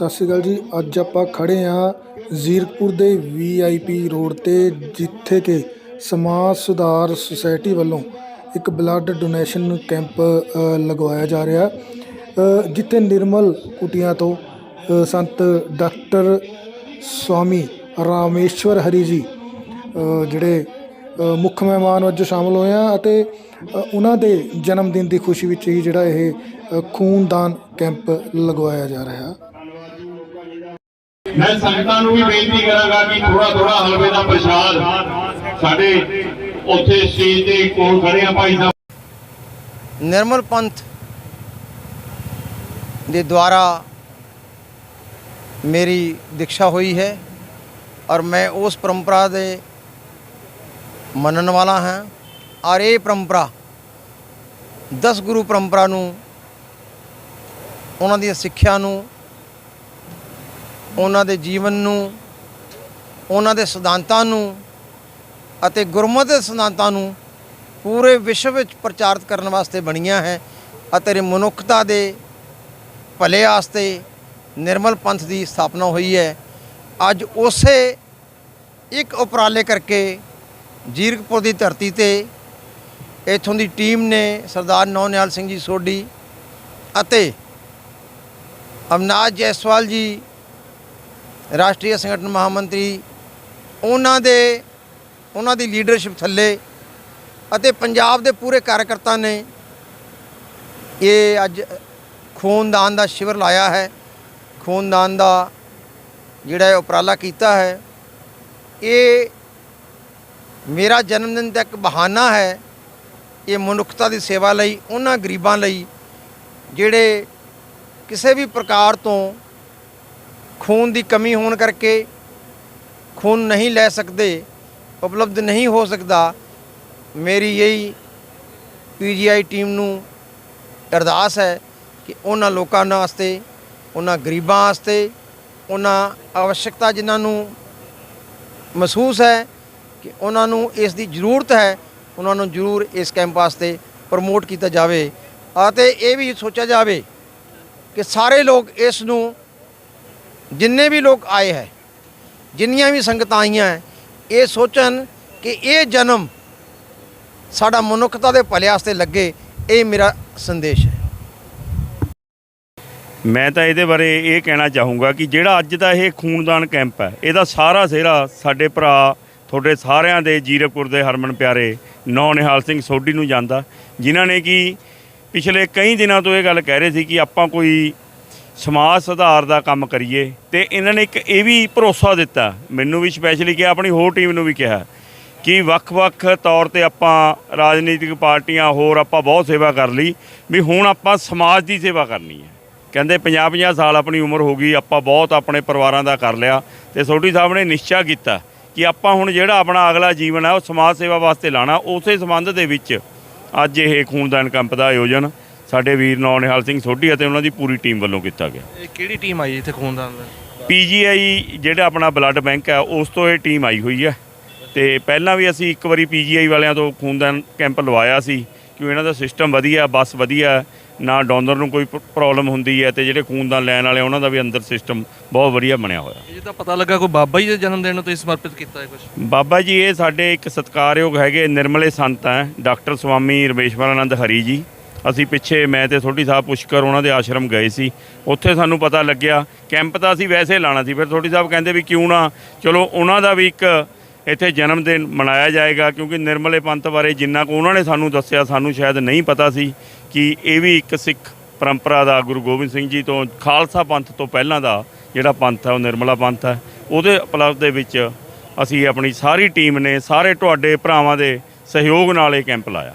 ਸਤਿ ਸ਼੍ਰੀ ਅਕਾਲ ਜੀ। ਅੱਜ ਆਪਾਂ ਖੜੇ ਆ ਜ਼ੀਰਕਪੁਰ ਦੇ ਵੀਆਈਪੀ ਰੋਡ ਤੇ, ਜਿੱਥੇ ਕਿ ਸਮਾਜ ਸੁਧਾਰ ਸੁਸਾਇਟੀ ਵੱਲੋਂ ਇੱਕ ਬਲੱਡ ਡੋਨੇਸ਼ਨ ਕੈਂਪ ਲਗਵਾਇਆ ਜਾ ਰਿਹਾ। ਜਿੱਥੇ ਨਿਰਮਲ ਕੁਟੀਆਂ ਤੋਂ ਸੰਤ ਡਾਕਟਰ ਸਵਾਮੀ ਰਾਮੇਸ਼ਵਰ ਹਰੀ ਜੀ ਜਿਹੜੇ ਮੁੱਖ ਮਹਿਮਾਨ ਵਜੋਂ ਸ਼ਾਮਲ ਹੋਏ ਆ ਅਤੇ ਉਹਨਾਂ ਦੇ ਜਨਮ ਦਿਨ ਦੀ ਖੁਸ਼ੀ ਵਿੱਚ ਹੀ ਜਿਹੜਾ ਇਹ ਖੂਨਦਾਨ ਕੈਂਪ ਲਗਵਾਇਆ ਜਾ ਰਿਹਾ। ਮੈਂ ਸੰਗਤਾਂ ਨੂੰ ਵੀ ਬੇਨਤੀ ਕਰਾਂਗਾ ਕਿ ਥੋੜਾ ਥੋੜਾ ਹਲਵੇ ਦਾ ਪ੍ਰਸ਼ਾਦ ਸਾਡੇ ਉੱਥੇ ਸਟੇਜ ਦੇ ਕੋਲ ਖੜੇ ਆ ਭਾਈ ਸਾਹਿਬ। ਨਿਰਮਲ ਪੰਥ ਦੇ ਦੁਆਰਾ ਮੇਰੀ ਦੀਕਸ਼ਾ ਹੋਈ ਹੈ ਔਰ ਮੈਂ ਉਸ ਪਰੰਪਰਾ ਦੇ ਮੰਨਣ ਵਾਲਾ ਹਾਂ ਔਰ ਇਹ ਪਰੰਪਰਾ 10 ਗੁਰੂ ਪਰੰਪਰਾ ਨੂੰ, ਉਹਨਾਂ ਦੀਆਂ ਸਿੱਖਿਆ ਨੂੰ ਉਹਨਾਂ ਦੇ ਜੀਵਨ ਨੂੰ, ਉਹਨਾਂ ਦੇ ਸਿਧਾਂਤਾਂ ਨੂੰ ਅਤੇ ਗੁਰਮਤਿ ਦੇ ਸਿਧਾਂਤਾਂ ਨੂੰ ਪੂਰੇ ਵਿਸ਼ਵ ਵਿੱਚ ਪ੍ਰਚਾਰਿਤ ਕਰਨ ਵਾਸਤੇ ਬਣੀਆਂ ਹੈ ਅਤੇ ਮਨੁੱਖਤਾ ਦੇ ਭਲੇ ਵਾਸਤੇ ਨਿਰਮਲ ਪੰਥ ਦੀ ਸਥਾਪਨਾ ਹੋਈ ਹੈ। ਅੱਜ ਉਸੇ ਇੱਕ ਉਪਰਾਲੇ ਕਰਕੇ ਜੀਰਕਪੁਰ ਦੀ ਧਰਤੀ ਤੇ ਇਥੋਂ ਦੀ ਟੀਮ ਨੇ ਸਰਦਾਰ ਨੌਨਿਆਲ ਸਿੰਘ ਜੀ ਸੋਢੀ ਅਤੇ ਅਮਨਾਜ ਜੈਸਵਾਲ ਜੀ ਰਾਸ਼ਟਰੀ ਸੰਗਠਨ ਮਹਾਮੰਤਰੀ, ਉਹਨਾਂ ਦੇ, ਉਹਨਾਂ ਦੀ ਲੀਡਰਸ਼ਿਪ ਥੱਲੇ ਅਤੇ ਪੰਜਾਬ ਦੇ ਪੂਰੇ ਕਾਰਜਕਰਤਾ ਨੇ ਇਹ ਅੱਜ ਖੂਨਦਾਨ ਦਾ ਸ਼ਿਵਰ ਲਾਇਆ ਹੈ। ਖੂਨਦਾਨ ਦਾ ਜਿਹੜਾ ਉਪਰਾਲਾ ਕੀਤਾ ਹੈ, ਇਹ ਮੇਰਾ ਜਨਮ ਦਿਨ ਤਾਂ ਇੱਕ ਬਹਾਨਾ ਹੈ। ਇਹ ਮਨੁੱਖਤਾ ਦੀ ਸੇਵਾ ਲਈ, ਉਹਨਾਂ ਗਰੀਬਾਂ ਲਈ ਜਿਹੜੇ ਕਿਸੇ ਵੀ ਪ੍ਰਕਾਰ ਤੋਂ ਖੂਨ ਦੀ ਕਮੀ ਹੋਣ ਕਰਕੇ ਖੂਨ ਨਹੀਂ ਲੈ ਸਕਦੇ, ਉਪਲਬਧ ਨਹੀਂ ਹੋ ਸਕਦਾ, ਮੇਰੀ ਇਹੀ ਪੀਜੀਆਈ ਟੀਮ ਨੂੰ ਅਰਦਾਸ ਹੈ ਕਿ ਉਹਨਾਂ ਲੋਕਾਂ ਵਾਸਤੇ, ਉਹਨਾਂ ਗਰੀਬਾਂ ਵਾਸਤੇ, ਉਹਨਾਂ ਆਵਸ਼ਕਤਾ ਜਿਨ੍ਹਾਂ ਨੂੰ ਮਹਿਸੂਸ ਹੈ ਕਿ ਉਹਨਾਂ ਨੂੰ ਇਸ ਦੀ ਜ਼ਰੂਰਤ ਹੈ, ਉਹਨਾਂ ਨੂੰ ਜ਼ਰੂਰ ਇਸ ਕੈਂਪ ਵਾਸਤੇ ਪ੍ਰਮੋਟ ਕੀਤਾ ਜਾਵੇ। ਅਤੇ ਇਹ ਵੀ ਸੋਚਿਆ ਜਾਵੇ ਕਿ ਸਾਰੇ ਲੋਕ ਇਸ ਨੂੰ ਜਿੰਨੇ ਵੀ ਲੋਕ ਆਏ ਹੈ ਜਿੰਨੀਆਂ ਵੀ ਸੰਗਤਾਂ ਆਈਆਂ ਹੈ, ਇਹ ਸੋਚਣ ਕਿ ਇਹ ਜਨਮ ਸਾਡਾ ਮਨੁੱਖਤਾ ਦੇ ਭਲੇ ਵਾਸਤੇ ਲੱਗੇ ਇਹ ਮੇਰਾ ਸੰਦੇਸ਼ ਹੈ। ਮੈਂ ਤਾਂ ਇਹਦੇ ਬਾਰੇ ਇਹ ਕਹਿਣਾ ਚਾਹੂੰਗਾ ਕਿ ਜਿਹੜਾ ਅੱਜ ਦਾ ਇਹ ਖੂਨਦਾਨ ਕੈਂਪ ਹੈ ਇਹਦਾ ਸਾਰਾ ਸਿਹਰਾ ਸਾਡੇ ਭਰਾ ਤੁਹਾਡੇ ਸਾਰਿਆਂ ਦੇ ਜੀਰਕਪੁਰ ਦੇ ਹਰਮਨ ਪਿਆਰੇ ਨੌ ਨਿਹਾਲ ਸਿੰਘ ਸੋਢੀ ਨੂੰ ਜਾਂਦਾ ਜਿਨ੍ਹਾਂ ਨੇ ਕਿ ਪਿਛਲੇ ਕਈ ਦਿਨਾਂ ਤੋਂ ਇਹ ਗੱਲ ਕਹਿ ਰਹੇ ਸੀ ਕਿ ਆਪਾਂ ਕੋਈ ਸਮਾਜ ਸੁਧਾਰ ਦਾ ਕੰਮ ਕਰੀਏ ਤੇ ਇਹਨਾਂ ਨੇ ਇੱਕ ਇਹ ਵੀ ਭਰੋਸਾ ਦਿੱਤਾ, ਮੈਨੂੰ ਵੀ ਸਪੈਸ਼ਲੀ ਕਿਹਾ, ਆਪਣੀ ਹੋਰ ਟੀਮ ਨੂੰ ਵੀ ਕਿਹਾ ਕਿ ਵੱਖ-ਵੱਖ ਤੌਰ ਤੇ ਆਪਾਂ ਰਾਜਨੀਤਿਕ ਪਾਰਟੀਆਂ, ਹੋਰ ਆਪਾਂ ਬਹੁਤ ਸੇਵਾ ਕਰ ਲਈ, ਵੀ ਹੁਣ ਆਪਾਂ ਸਮਾਜ ਦੀ ਸੇਵਾ ਕਰਨੀ ਹੈ। ਕਹਿੰਦੇ 50-50 ਸਾਲ ਆਪਣੀ ਉਮਰ ਹੋ ਗਈ, ਆਪਾਂ ਬਹੁਤ ਆਪਣੇ ਪਰਿਵਾਰਾਂ ਦਾ ਕਰ ਲਿਆ ਤੇ ਸੋਢੀ ਸਾਹਿਬ ਨੇ ਨਿਸ਼ਚਾ ਕੀਤਾ ਕਿ ਆਪਾਂ ਹੁਣ ਜਿਹੜਾ ਆਪਣਾ ਅਗਲਾ ਜੀਵਨ ਹੈ, ਉਹ ਸਮਾਜ ਸੇਵਾ ਵਾਸਤੇ ਲਾਣਾ, ਉਸੇ ਸੰਬੰਧ ਦੇ ਵਿੱਚ ਅੱਜ ਇਹ ਖੂਨਦਾਨ ਕੈਂਪ ਦਾ ਆਯੋਜਨ ਸਾਡੇ ਵੀਰ ਨੌ ਨਿਹਾਲ ਸਿੰਘ ਸੋਢੀ ਅਤੇ ਉਹਨਾਂ ਦੀ ਪੂਰੀ ਟੀਮ ਵੱਲੋਂ ਕੀਤਾ ਗਿਆ। ਇਹ ਕਿਹੜੀ ਟੀਮ ਆਈ ਇੱਥੇ ਖੂਨਦਾਨ ਦਾ? ਪੀਜੀਆਈ ਜਿਹੜਾ ਆਪਣਾ ਬਲੱਡ ਬੈਂਕ ਹੈ ਉਸ ਤੋਂ ਇਹ ਟੀਮ ਆਈ ਹੋਈ ਹੈ ਤੇ ਪਹਿਲਾਂ ਵੀ ਅਸੀਂ ਇੱਕ ਵਾਰੀ ਪੀਜੀਆਈ ਵਾਲਿਆਂ ਤੋਂ ਖੂਨਦਾਨ ਕੈਂਪ ਲਵਾਇਆ ਸੀ ਕਿ ਇਹਨਾਂ ਦਾ ਸਿਸਟਮ ਵਧੀਆ ਬੱਸ ਵਧੀਆ ਨਾ ਡੋਨਰ ਨੂੰ ਕੋਈ ਪ੍ਰੋਬਲਮ ਹੁੰਦੀ ਹੈ ਤੇ ਜਿਹੜੇ ਖੂਨਦਾਨ ਲੈਣ ਵਾਲੇ ਉਹਨਾਂ ਦਾ ਵੀ ਅੰਦਰ ਸਿਸਟਮ ਬਹੁਤ ਵਧੀਆ ਬਣਿਆ ਹੋਇਆ। ਇਹ ਜਿੱਦਾਂ ਪਤਾ ਲੱਗਾ ਕੋਈ ਬਾਬਾ ਜੀ ਦੇ ਜਨਮ ਦਿਨ ਨੂੰ ਤੁਸੀਂ ਸਮਰਪਿਤ ਕੀਤਾ ਹੈ ਕੁਝ ਬਾਬਾ ਜੀ ਇਹ ਸਾਡੇ ਇੱਕ ਸਤਿਕਾਰਯੋਗ ਹੈਗੇ ਨਿਰਮਲੇ ਸੰਤ ਹੈ ਡਾਕਟਰ ਸਵਾਮੀ ਰਮੇਸ਼ਵਰਾਨੰਦ ਹਰੀ ਜੀ। ਅਸੀਂ ਪਿੱਛੇ, ਮੈਂ ਤੇ ਛੋਟੀ ਸਾਹਿਬ ਪੁਸ਼ਕਰ ਉਹਨਾਂ ਦੇ ਆਸ਼ਰਮ ਗਏ ਸੀ। ਉੱਥੇ ਸਾਨੂੰ ਪਤਾ ਲੱਗਿਆ, ਕੈਂਪ ਤਾਂ ਅਸੀਂ ਵੈਸੇ ਲਾਣਾ ਸੀ, ਫਿਰ ਛੋਟੀ ਸਾਹਿਬ ਕਹਿੰਦੇ ਵੀ ਕਿਉਂ ਨਾ, ਚਲੋ ਉਹਨਾਂ ਦਾ ਵੀ ਇੱਕ ਇੱਥੇ ਜਨਮ ਦਿਨ ਮਨਾਇਆ ਜਾਏਗਾ, ਕਿਉਂਕਿ ਨਿਰਮਲੇ ਪੰਥ ਬਾਰੇ ਜਿੰਨਾ ਕੁ ਉਹਨਾਂ ਨੇ ਸਾਨੂੰ ਦੱਸਿਆ, ਸਾਨੂੰ ਸ਼ਾਇਦ ਨਹੀਂ ਪਤਾ ਸੀ ਕਿ ਇਹ ਵੀ ਇੱਕ ਸਿੱਖ ਪਰੰਪਰਾ ਦਾ ਗੁਰੂ ਗੋਬਿੰਦ ਸਿੰਘ ਜੀ ਤੋਂ, ਖਾਲਸਾ ਪੰਥ ਤੋਂ ਪਹਿਲਾਂ ਦਾ ਜਿਹੜਾ ਪੰਥ ਹੈ, ਉਹ ਨਿਰਮਲਾ ਪੰਥ ਹੈ। ਉਹਦੇ ਉਪਲਬਧ ਦੇ ਵਿੱਚ ਅਸੀਂ ਆਪਣੀ ਸਾਰੀ ਟੀਮ ਨੇ, ਸਾਰੇ ਤੁਹਾਡੇ ਭਰਾਵਾਂ ਦੇ ਸਹਿਯੋਗ ਨਾਲ ਇਹ ਕੈਂਪ ਲਾਇਆ।